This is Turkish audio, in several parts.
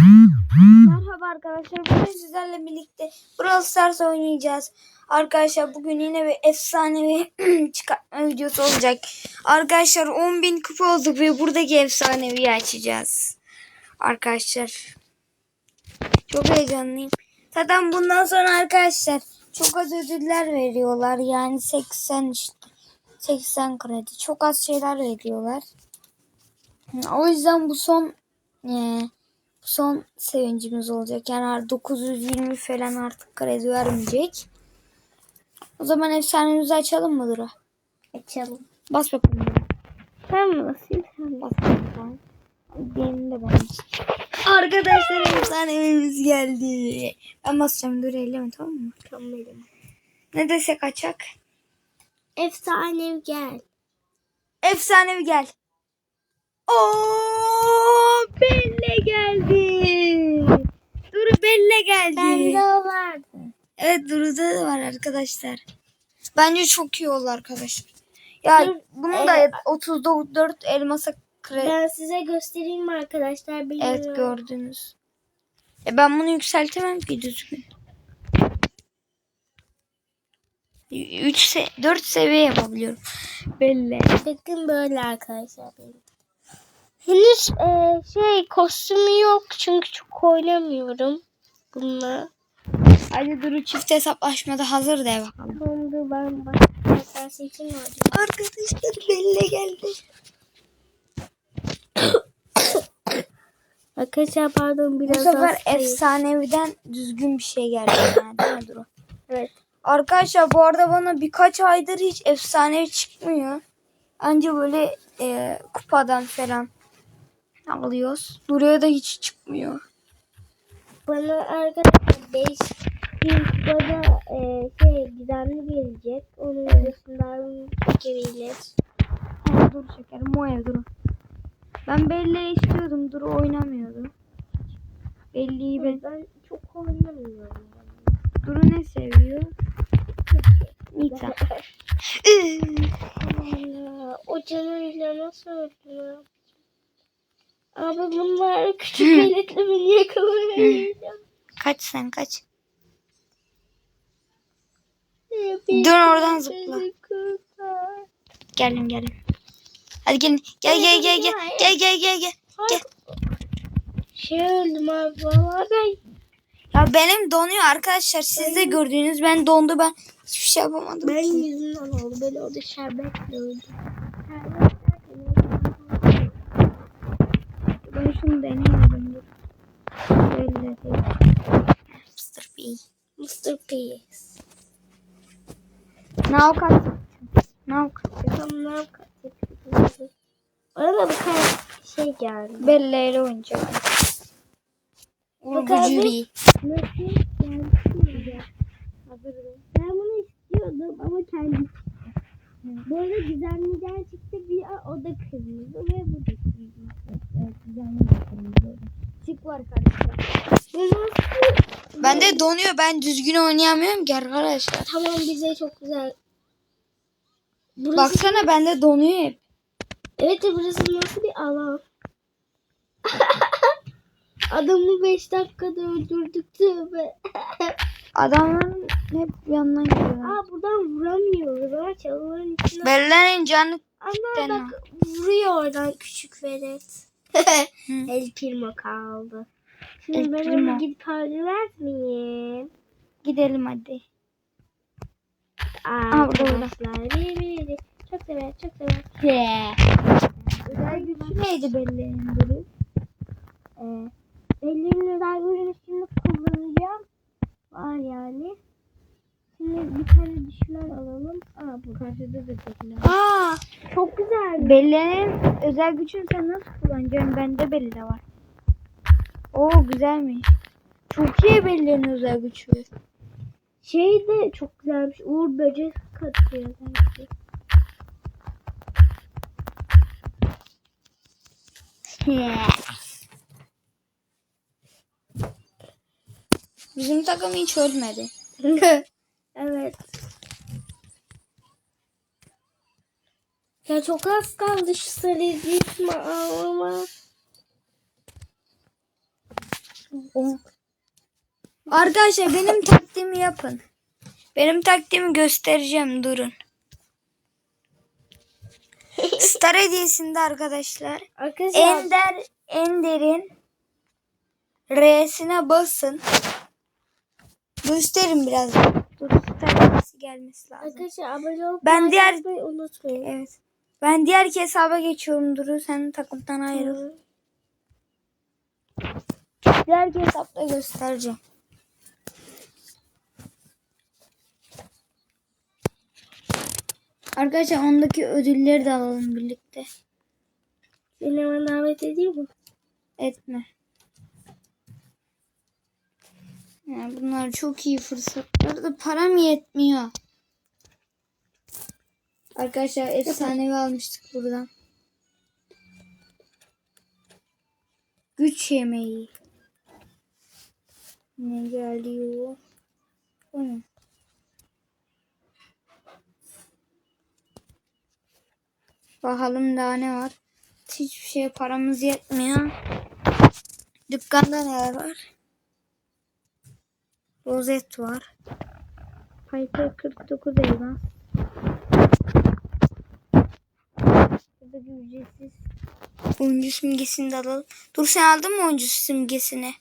Merhaba arkadaşlar. Bugün sizlerle birlikte Brawl Stars oynayacağız. Arkadaşlar bugün yine bir efsanevi çıkartma videosu olacak. Arkadaşlar 10.000 kupa olduk ve buradaki efsaneviyi açacağız. Arkadaşlar. Çok heyecanlıyım. Zaten bundan sonra arkadaşlar çok az ödüller veriyorlar. Yani 80 işte 80 kredi. Çok az şeyler veriyorlar. O yüzden bu son eee, son sevincimiz olacak. Yani 920 falan artık kredi vermeyecek. O zaman efsanemizi açalım mı Dura? Açalım. Bas bakalım. Ben mi basayım sen? Bas bakalım. Diğerini de ben. Arkadaşlar efsanemiz geldi. Ben basacağım Dura elleme tamam mı? Tamam benim. Ne desek açak? Efsanev gel. Efsanevi gel. Oo Belle geldi. Duru Belle geldi. Bende o vardı. Evet Duru'da da var arkadaşlar. Bence çok iyi oldu arkadaşlar. Ya Dur, bunun da evet. 34 elmasa kredi. Ben size göstereyim mi arkadaşlar? Benim Evet gördünüz. E ben bunu yükseltemem ki düzgün. 3 se 4 seviye yapabiliyorum. Belli. Bakın böyle arkadaşlar benim. Henüz e, şey kostümü yok çünkü çok oynamıyorum bununla. Hadi Duru çift hesaplaşmada hazır de bakalım. Tamam dur ben seçim var. Arkadaşlar Belle geldi. Arkadaşlar pardon Bu biraz sefer hastayım. efsaneviden düzgün bir şey geldi. Yani, değil mi Duru? Evet. Arkadaşlar bu arada bana birkaç aydır hiç efsanevi çıkmıyor. Anca böyle e, kupadan falan alıyoruz. Buraya da hiç çıkmıyor. Bana arkadaşlar 5 bana e, şey gizemli gelecek. Onun videosundan çekebilir. Ha, dur şekerim o ev dur. Ben Belle'yi istiyordum. Dur oynamıyordu. Belli'yi ben... Ben çok oynamıyorum. Duru ne seviyor? Nita. O canıyla nasıl öldü? Abi bunlar küçük eletimi niye kullanıyor? kaç sen kaç. Dön oradan zıpla. Geldim geldim. Hadi gelin. Gel gel gel gel. Gel gel gel gel. Gel. Şey öldüm abi valla ben. Ya benim donuyor arkadaşlar. Siz de gördüğünüz ben dondu ben hiçbir şey yapamadım. Ben ki. yüzünden oldu böyle o da şerbetle şunu deneyelim. Böyle değil. Mr. P. Mr. P. Now cut. Now cut. Tamam kaçırdım. Bana da bir tane şey geldi. Belleyle. Urgucu Nasıl geldi? Ben bunu istiyordum ama kendi Böyle gizemliden çıktı bir o da kırmızı ve bu da Çık var nasıl? Ben de donuyor. Ben düzgün oynayamıyorum ki arkadaşlar. Tamam bize çok güzel. Burası, Baksana bende donuyor hep. Evet burası nasıl bir alan? Adamı 5 dakikada öldürdük tövbe. Adamların hep yanından gidiyor. Aa buradan vuramıyoruz. Aa çalıların içine. Bellerin canı Ama bak vuruyor oradan küçük velet. El Primo kaldı. Şimdi El ben Primo. onu gidip öldürmez miyim? gidelim hadi. Arkadaşlar. Bir bir bir. Çok sever çok sever. Özel gücü neydi bellerin duru? Ee, ellerin özel gücünü şimdi kullanacağım. Var yani. Şimdi bir tane düşman alalım. Aa bu karşıda da tekne. Aa, Çok güzel. bellerin özel gücünü sen nasıl kullanacaksın? Bende belli var. Oo güzelmiş. Çok iyi bellerin özel gücü. Şey de çok güzelmiş. Uğur böcek katıyor sanki. Bizim takım hiç ölmedi. evet. Ya çok az kaldı şu sarı gitme ama. Arkadaşlar benim taktiğimi yapın. Benim taktiğimi göstereceğim durun. Star hediyesinde arkadaşlar Arkadaşlar Ender Ender'in R'sine basın. Gösterin biraz. Dur gelmesi lazım. Arkadaşlar abone olup Ben diğer- unutmayın. Evet. Ben diğer hesaba geçiyorum Duru. Sen takımdan ayrıl. Diğer hesapta göstereceğim. Arkadaşlar ondaki ödülleri de alalım birlikte. Hemen davet edeyim mi? Etme. Yani bunlar çok iyi fırsatlar da param yetmiyor. Arkadaşlar efsanevi almıştık buradan. Güç yemeği. Ne geliyor? Bu ne? Bakalım daha ne var. Hiçbir şeye paramız yetmiyor. Dükkanda neler var? Rozet var. Piper 49 elmas. Buradaki ücretsiz oyuncu simgesini de alalım. Dur sen aldın mı oyuncu simgesini?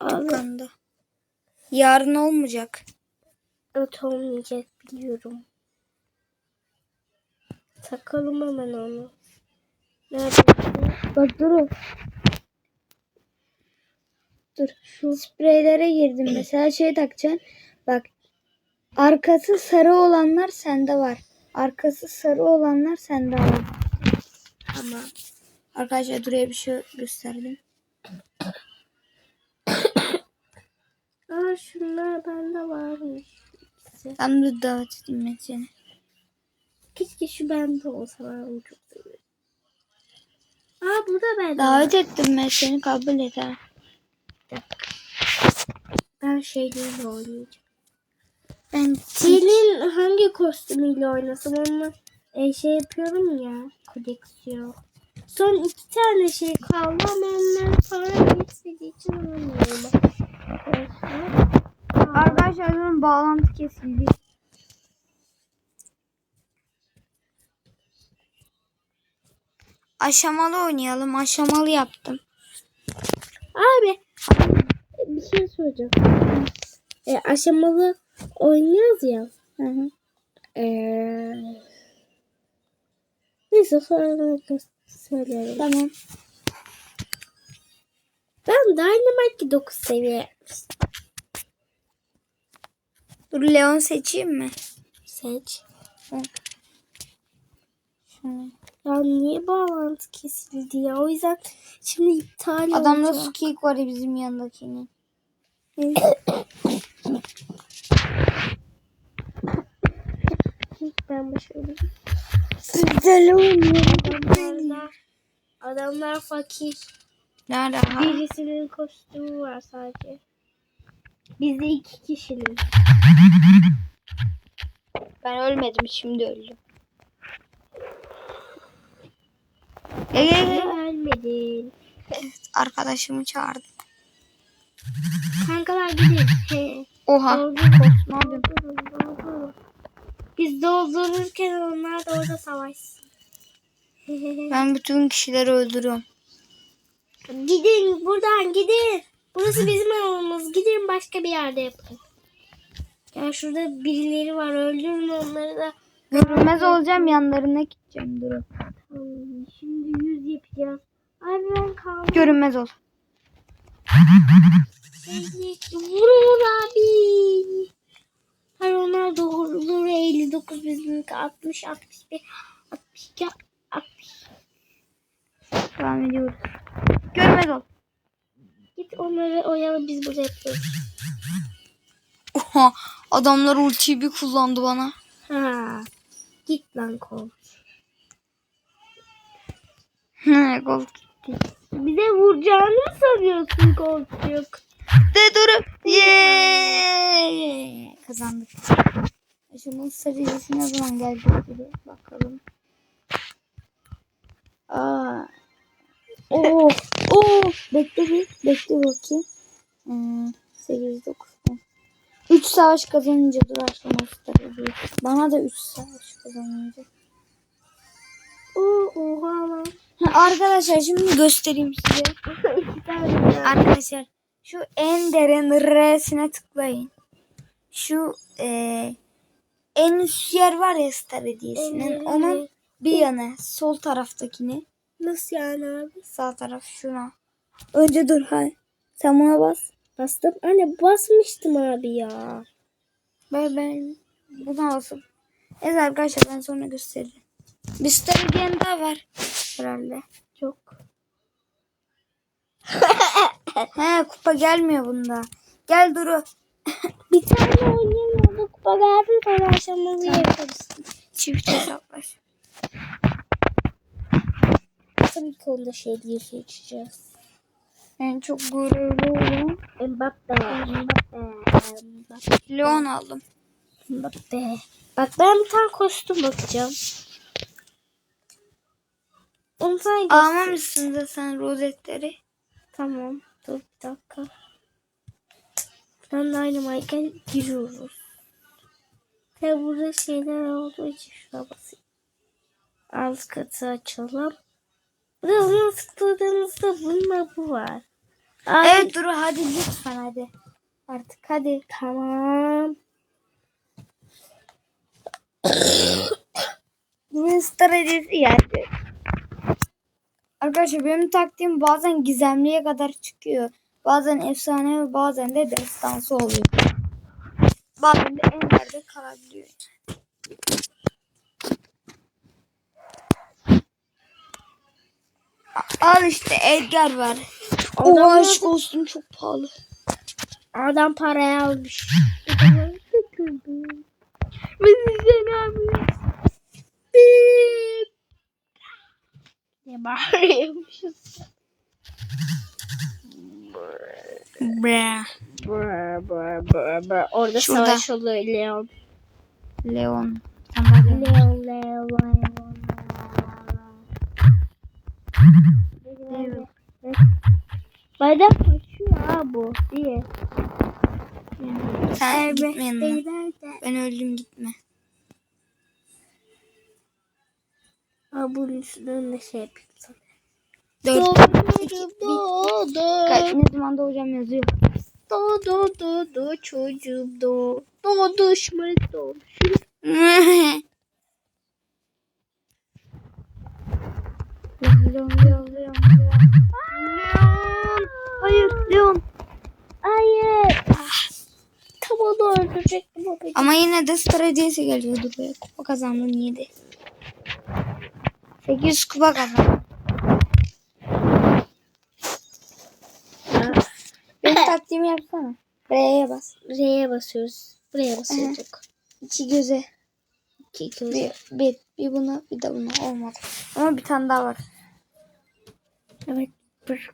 Abi Dükkanda. Yarın olmayacak. evet olmayacak biliyorum. Takalım hemen onu. Nerede? Bak dur. Dur. Şu spreylere girdim. Mesela şey takacaksın. Bak. Arkası sarı olanlar sende var. Arkası sarı olanlar sende var. Ama arkadaşlar duraya bir şey gösterdim. Aa şunlar bende varmış. Ben de davet edeyim ben seni. Keşke şu bende olsa ben onu çok seviyorum. Aa bu da bende. Davet ettim ben seni kabul et ha. Ben şeyliyle oynayacağım. Ben Senin hangi kostümüyle oynasam onu e, şey yapıyorum ya koleksiyon. Son iki tane şey kaldı ama onlar para yetmediği için. Arkadaşlar. Arkadaşlar benim bağlantı kesildi. Aşamalı oynayalım. Aşamalı yaptım. Abi bir şey soracağım. E, aşamalı oynuyoruz ya. Hı hı. Ee, neyse sonra söylerim. Tamam. Ben Dynamite 9 seviye. Dur Leon seçeyim mi? Seç. Şunu. Ya niye bağlantı kesildi ya? O yüzden şimdi iptal Adamda olacak. su kick var ya bizim yanındakinin. Ben başarılı. Güzel oynuyor. Adamlar, adamlar fakir. Nerede? Ha? Birisinin kostümü var sadece. Bizde iki kişinin. Ben ölmedim şimdi öldüm. Gel gel gel. ölmedin? Arkadaşımı çağırdım. Kankalar gidin. He. Oha. Ne yapıyorsun? Biz doldururken onlar da orada savaşsın. Ben bütün kişileri öldürüyorum. Gidin buradan gidin. Burası bizim alanımız. Gidin başka bir yerde yapın. Ya şurada birileri var. Öldürün onları da. Görünmez olacağım yanlarına gideceğim durun. Şimdi yüz yapacağız. Ay ben kaldım. Görünmez ol. Vurur abi. Hayır onlar doğru. 59 bizimki 60 61 62 60. Devam ediyoruz. Görünmez ol. Git onları oyalı biz burada yapıyoruz. Oha. Adamlar ultiyi bir kullandı bana. Ha. Git lan kol. He, Gol gitti. Bize vuracağını mı sanıyorsun kolçuk? De durup. Yeee. Kazandık. Şunun serisi ne zaman gelecek bir bakalım. Aa. Oh, oh. Bekle bir. Bekle bakayım. Hmm, 8, 9, 10. 3 savaş kazanınca dur diye. Bana da 3 savaş kazanınca. Oo, oha lan. Arkadaşlar şimdi göstereyim size. Arkadaşlar şu en derin R'sine tıklayın. Şu eee, en üst yer var ya Star Hediyesi'nin. Onun bir yanı sol taraftakini. Nasıl yani abi? Sağ taraf şuna. Önce dur hay. Sen buna bas. Bastım. Anne basmıştım abi ya. Ben, ben buna basıp. Evet arkadaşlar ben sonra gösteririm. Bir Star daha var. Herhalde. Yok. He kupa gelmiyor bunda. Gel Duru. Bir tane oynayalım orada kupa geldi sonra aşamamızı yaparız. Çift hesaplaş. Tabii ki onda şey diye seçeceğiz. En çok görevli olan Mbappe. Mbappe. Mbappe. Leon aldım. Mbappe. Bak ben bir tane kostüm bakacağım. Göster- Almamışsın da sen rozetleri. Tamam. Dur bir dakika. Ben de aynı mayken giriyoruz. Tabi burada şeyler olduğu için şuna basayım. Alt katı açalım. Burada bunu tıkladığınızda bununla bu var. Abi, Evet Duru hadi lütfen hadi. Artık hadi. Tamam. Bunun star hediyesi geldi. Arkadaşlar benim taktiğim bazen gizemliye kadar çıkıyor. Bazen efsane ve bazen de destansı oluyor. Bazen de en yerde kalabiliyor. Al işte Edgar var. O aşk olsun çok pahalı. Adam parayı almış. Biz seni abi. Ne bağırıyormuşuz? Bre. Brr, brr, brr, brr. Orada Şurada. savaş oluyor Leon. Leon. Sen bak Leon. Leon, Leon, Leon. Bana kaçıyor ha bu diye. Sen gitme yanına. Ben öldüm gitme. Ha bunun üstünden de şey yapayım sana. Dört. Doğdu. Kaç ne zaman doğacağım yazıyor. Doğdu doğdu çocuğum doğdu. Doğduş mu doğmuş. Leon, Leon, Leon, Leon. Hayır Leon. Hayır. Tam onu öldürecektim. Ama yine de star hediyesi geliyordu. Kupa kazandın 7. 800 kupa kazandın. Benim taktiğimi yapsana. R'ye bas. R'ye basıyoruz. Buraya basıyorduk. İki göze. İki göz. Bir, bir, bir buna bir de buna olmadı. Ama bir tane daha var. Evet. Bir.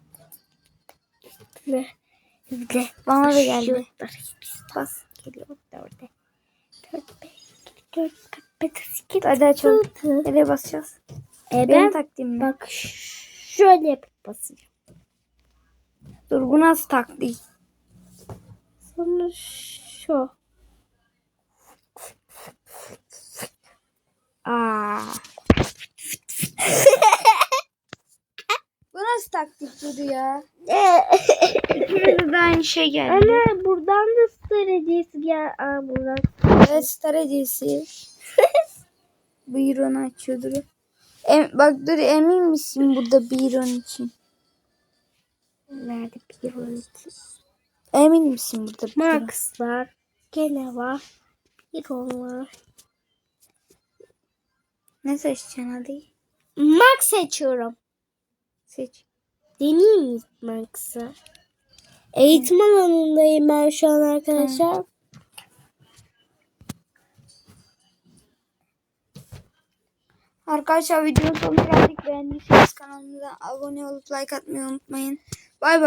Bir de. Bana da geldi. Bas. Geliyor dörde. Dört, beş, dört, sekiz, Hadi açalım. Nereye basacağız? E ben taktiğim bak şöyle yapıp basacağım. Dur bu nasıl taktik? Sonra şu. Aa. bu nasıl taktik dedi ya? İkimize de aynı şey geldi. Ana buradan da star hediyesi gel. Aa buradan. Evet star hediyesi. Buyurun açıyor dur. Em, bak dur emin misin burada buyurun için? Nerede bir onun Emin misin burada buyurun? Max var. Gene var. Bir var. Ne seçeceksin hadi? Max seçiyorum. Seç. Deneyeyim mi Max'ı? Eğitim alanındayım ben şu an arkadaşlar. Arkadaşlar videonun sonuna geldik. Beğendiyseniz kanalımıza abone olup like atmayı unutmayın. Bay bay.